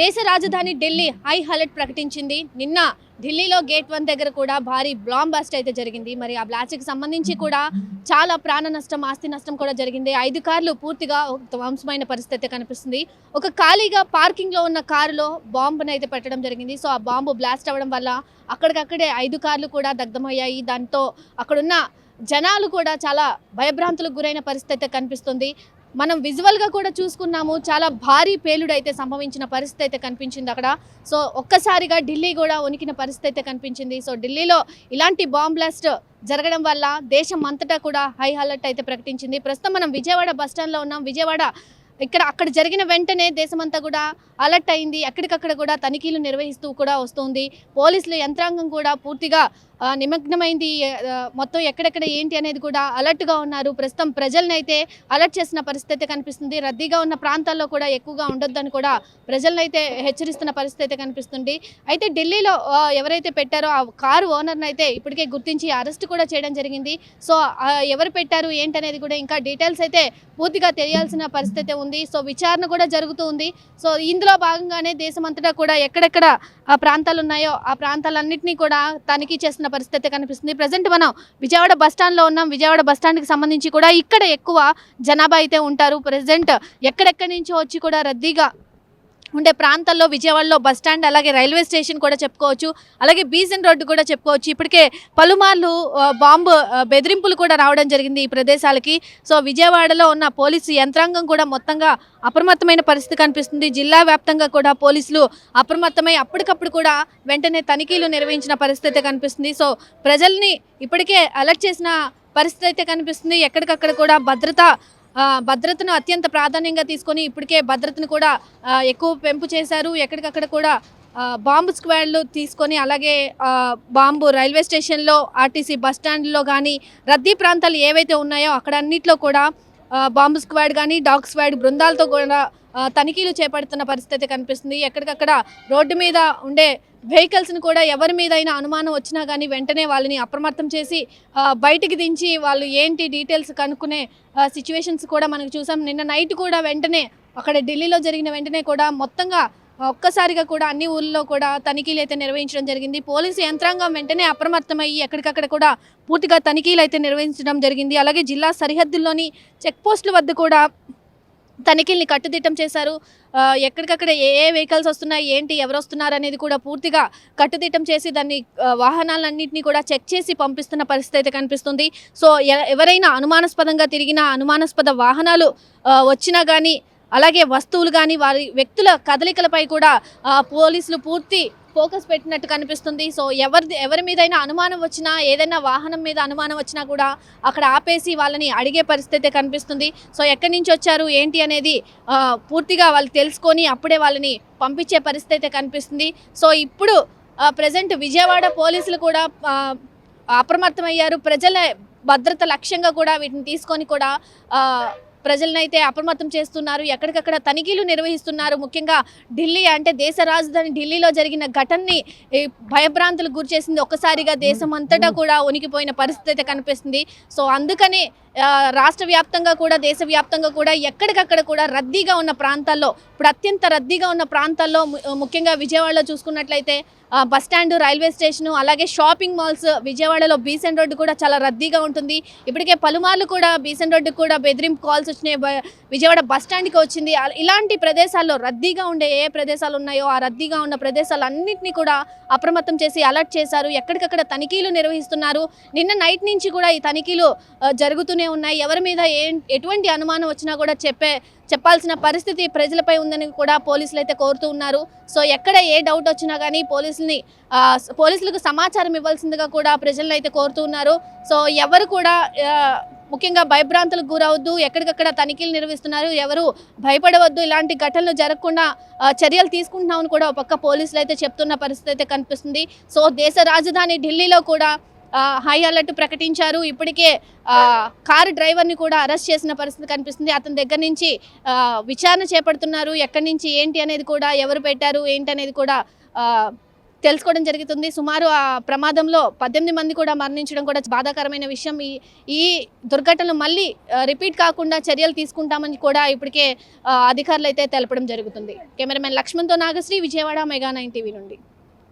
దేశ రాజధాని Delhi high alert ప్రకటించింది. నిన్న ఢిల్లీలో గేట్ వన్ దగ్గర కూడా భారీ బ్లాంబ్ బస్ట్ అయితే జరిగింది. మరి ఆ బ్లాస్ట్కి సంబంధించి కూడా చాలా ప్రాణ నష్టం ఆస్తి నష్టం కూడా జరిగింది. ఐదు కార్లు పూర్తిగా ధ్వంసమైన పరిస్థితి కనిపిస్తుంది. ఒక ఖాళీగా పార్కింగ్లో ఉన్న కారులో బాంబును అయితే పెట్టడం జరిగింది. సో ఆ బాంబు బ్లాస్ట్ అవ్వడం వల్ల అక్కడికక్కడే ఐదు కార్లు కూడా దగ్ధమయ్యాయి. దాంతో అక్కడున్న జనాలు కూడా చాలా భయభ్రాంతులకు గురైన పరిస్థితి అయితే కనిపిస్తుంది. మనం విజువల్గా కూడా చూసుకున్నాము చాలా భారీ పేలుడు అయితే సంభవించిన పరిస్థితి అయితే కనిపించింది అక్కడ. సో ఒక్కసారిగా ఢిల్లీ కూడా ఉనికిన పరిస్థితి అయితే కనిపించింది. సో ఢిల్లీలో ఇలాంటి బాంబ్ బ్లాస్ట్ జరగడం వల్ల దేశం అంతటా కూడా హై అలర్ట్ అయితే ప్రకటించింది. ప్రస్తుతం మనం విజయవాడ బస్ స్టాండ్లో ఉన్నాం. విజయవాడ ఇక్కడ అక్కడ జరిగిన వెంటనే దేశమంతా కూడా అలర్ట్ అయింది. ఎక్కడికక్కడ కూడా తనిఖీలు నిర్వహిస్తూ కూడా వస్తుంది. పోలీసులు యంత్రాంగం కూడా పూర్తిగా నిమగ్నమైంది మొత్తం ఎక్కడెక్కడ ఏంటి అనేది కూడా అలర్ట్గా ఉన్నారు. ప్రస్తుతం ప్రజల్ని అయితే అలర్ట్ చేసిన పరిస్థితి కనిపిస్తుంది. రద్దీగా ఉన్న ప్రాంతాల్లో కూడా ఎక్కువగా ఉండొద్దని కూడా ప్రజలను అయితే హెచ్చరిస్తున్న పరిస్థితి అయితే కనిపిస్తుంది. అయితే ఢిల్లీలో ఎవరైతే పెట్టారో ఆ కారు ఓనర్ని అయితే ఇప్పటికే గుర్తించి అరెస్ట్ కూడా చేయడం జరిగింది. సో ఎవరు పెట్టారు ఏంటనేది కూడా ఇంకా డీటెయిల్స్ అయితే పూర్తిగా తెలియాల్సిన పరిస్థితి ఉంది. సో విచారణ కూడా జరుగుతూ ఉంది. సో ఇందులో భాగంగానే దేశమంతటా కూడా ఎక్కడెక్కడ ఆ ప్రాంతాలు ఉన్నాయో ఆ ప్రాంతాలన్నింటినీ కూడా తనిఖీ చేస్తున్న పరిస్థితి కనిపిస్తుంది. ప్రజెంట్ మనం విజయవాడ బస్ ఉన్నాం. విజయవాడ బస్ సంబంధించి కూడా ఇక్కడ ఎక్కువ జనాభా అయితే ఉంటారు. ప్రజెంట్ ఎక్కడెక్కడి నుంచో వచ్చి కూడా రద్దీగా ఉండే ప్రాంతాల్లో విజయవాడలో బస్ స్టాండ్ అలాగే రైల్వే స్టేషన్ కూడా చెప్పుకోవచ్చు. అలాగే బీజన్ రోడ్డు కూడా చెప్పుకోవచ్చు. ఇప్పటికే పలుమార్లు బాంబు బెదిరింపులు కూడా రావడం జరిగింది ఈ ప్రదేశాలకి. సో విజయవాడలో ఉన్న పోలీసు యంత్రాంగం కూడా మొత్తంగా అప్రమత్తమైన పరిస్థితి కనిపిస్తుంది. జిల్లా వ్యాప్తంగా కూడా పోలీసులు అప్రమత్తమై అప్పటికప్పుడు కూడా వెంటనే తనిఖీలు నిర్వహించిన పరిస్థితి కనిపిస్తుంది. సో ప్రజల్ని ఇప్పటికే అలర్ట్ చేసిన పరిస్థితి అయితే కనిపిస్తుంది. ఎక్కడికక్కడ కూడా భద్రత భద్రతను అత్యంత ప్రాధాన్యంగా తీసుకొని ఇప్పటికే భద్రతను కూడా ఎక్కువ పెంపు చేశారు. ఎక్కడికక్కడ కూడా బాంబు స్క్వాడ్లు తీసుకొని అలాగే బాంబు రైల్వే స్టేషన్లో ఆర్టీసీ బస్ స్టాండ్లో కానీ రద్దీ ప్రాంతాలు ఏవైతే ఉన్నాయో అక్కడ అన్నిట్లో కూడా బాంబు స్క్వాడ్ కానీ డాగ్ స్క్వాడ్ బృందాలతో కూడా తనిఖీలు చేపడుతున్న పరిస్థితి కనిపిస్తుంది. ఎక్కడికక్కడ రోడ్డు మీద ఉండే వెహికల్స్ని కూడా ఎవరి మీద అయినా అనుమానం వచ్చినా కానీ వెంటనే వాళ్ళని అప్రమత్తం చేసి బయటికి దించి వాళ్ళు ఏంటి డీటెయిల్స్ కనుక్కునే సిచ్యువేషన్స్ కూడా మనకు చూసాం. నిన్న నైట్ కూడా వెంటనే అక్కడ ఢిల్లీలో జరిగిన వెంటనే కూడా మొత్తంగా ఒక్కసారిగా కూడా అన్ని ఊళ్ళలో కూడా తనిఖీలు అయితే నిర్వహించడం జరిగింది. పోలీసు యంత్రాంగం వెంటనే అప్రమత్తమయ్యి ఎక్కడికక్కడ కూడా పూర్తిగా తనిఖీలు అయితే నిర్వహించడం జరిగింది. అలాగే జిల్లా సరిహద్దుల్లోని చెక్పోస్టుల వద్ద కూడా తనిఖీల్ని కట్టుదిట్టం చేశారు. ఎక్కడికక్కడ ఏ ఏ వెహికల్స్ వస్తున్నాయి ఏంటి ఎవరు వస్తున్నారు అనేది కూడా పూర్తిగా కట్టుదిట్టం చేసి దాన్ని వాహనాలన్నింటినీ కూడా చెక్ చేసి పంపిస్తున్న పరిస్థితి అయితే కనిపిస్తుంది. సో ఎవరైనా అనుమానాస్పదంగా తిరిగిన అనుమానాస్పద వాహనాలు వచ్చినా కానీ అలాగే వస్తువులు కానీ వారి వ్యక్తుల కదలికలపై కూడా పోలీసులు పూర్తి ఫోకస్ పెట్టినట్టు కనిపిస్తుంది. సో ఎవరి ఎవరి మీదైనా అనుమానం వచ్చినా ఏదైనా వాహనం మీద అనుమానం వచ్చినా కూడా అక్కడ ఆపేసి వాళ్ళని అడిగే పరిస్థితి కనిపిస్తుంది. సో ఎక్కడి నుంచి వచ్చారు ఏంటి అనేది పూర్తిగా వాళ్ళు తెలుసుకొని అప్పుడే వాళ్ళని పంపించే పరిస్థితి అయితే కనిపిస్తుంది. సో ఇప్పుడు ప్రజెంట్ విజయవాడ పోలీసులు కూడా అప్రమత్తమయ్యారు. ప్రజల భద్రత లక్ష్యంగా కూడా వీటిని తీసుకొని కూడా ప్రజలనైతే అప్రమత్తం చేస్తున్నారు. ఎక్కడికక్కడ తనిఖీలు నిర్వహిస్తున్నారు. ముఖ్యంగా ఢిల్లీ అంటే దేశ రాజధాని ఢిల్లీలో జరిగిన ఘటనని భయభ్రాంతులకు గురిచేసింది ఒక్కసారిగా దేశం అంతటా కూడా ఉనికిపోయిన పరిస్థితి అయితే కనిపిస్తుంది. సో అందుకని రాష్ట్ర వ్యాప్తంగా కూడా దేశవ్యాప్తంగా కూడా ఎక్కడికక్కడ కూడా రద్దీగా ఉన్న ప్రాంతాల్లో ఇప్పుడు అత్యంత రద్దీగా ఉన్న ప్రాంతాల్లో ము- ముఖ్యంగా విజయవాడలో చూసుకున్నట్లయితే బస్ స్టాండ్ రైల్వే స్టేషను అలాగే షాపింగ్ మాల్స్ విజయవాడలో బీసెన్ రోడ్డు కూడా చాలా రద్దీగా ఉంటుంది. ఇప్పటికే పలుమార్లు కూడా బీసెన్ రోడ్డు కూడా బెదిరింపు కాల్స్ వచ్చినాయి విజయవాడ బస్ స్టాండ్కి వచ్చింది. ఇలాంటి ప్రదేశాల్లో రద్దీగా ఉండే ఏ ప్రదేశాలు ఉన్నాయో ఆ రద్దీగా ఉన్న ప్రదేశాలన్నింటినీ కూడా అప్రమత్తం చేసి అలర్ట్ చేశారు. ఎక్కడికక్కడ తనిఖీలు నిర్వహిస్తున్నారు. నిన్న నైట్ నుంచి కూడా ఈ తనిఖీలు జరుగుతూనే ఉన్నాయి. ఎవరి మీద ఏ ఎటువంటి అనుమానం వచ్చినా కూడా చెప్పే చెప్పాల్సిన పరిస్థితి ప్రజలపై ఉందని కూడా పోలీసులు అయితే కోరుతూ ఉన్నారు. సో ఎక్కడ ఏ డౌట్ వచ్చినా కానీ పోలీసుల్ని పోలీసులకు సమాచారం ఇవ్వాల్సిందిగా కూడా ప్రజలను అయితే కోరుతూ ఉన్నారు. సో ఎవరు కూడా ముఖ్యంగా భయభ్రాంతులకు గురవద్దు ఎక్కడికక్కడ తనిఖీలు నిర్వహిస్తున్నారు. ఎవరు భయపడవద్దు ఇలాంటి ఘటనలు జరగకుండా చర్యలు తీసుకుంటున్నామని కూడా ఒక పక్క పోలీసులు అయితే చెప్తున్న పరిస్థితి అయితే కనిపిస్తుంది. సో దేశ రాజధాని ఢిల్లీలో కూడా హై అలర్ట్ ప్రకటించారు. ఇప్పటికే కారు డ్రైవర్ని కూడా అరెస్ట్ చేసిన పరిస్థితి కనిపిస్తుంది. అతని దగ్గర నుంచి విచారణ చేపడుతున్నారు. ఎక్కడి నుంచి ఏంటి అనేది కూడా ఎవరు పెట్టారు ఏంటి అనేది కూడా తెలుసుకోవడం జరుగుతుంది. సుమారు ఆ ప్రమాదంలో పద్దెనిమిది మంది కూడా మరణించడం కూడా బాధాకరమైన విషయం. ఈ ఈ దుర్ఘటనలు మళ్ళీ రిపీట్ కాకుండా చర్యలు తీసుకుంటామని కూడా ఇప్పటికే అధికారులు అయితే తెలపడం జరుగుతుంది. Cameraman లక్ష్మణ్తో Nagasri Vijayawada mega nine TV నుండి.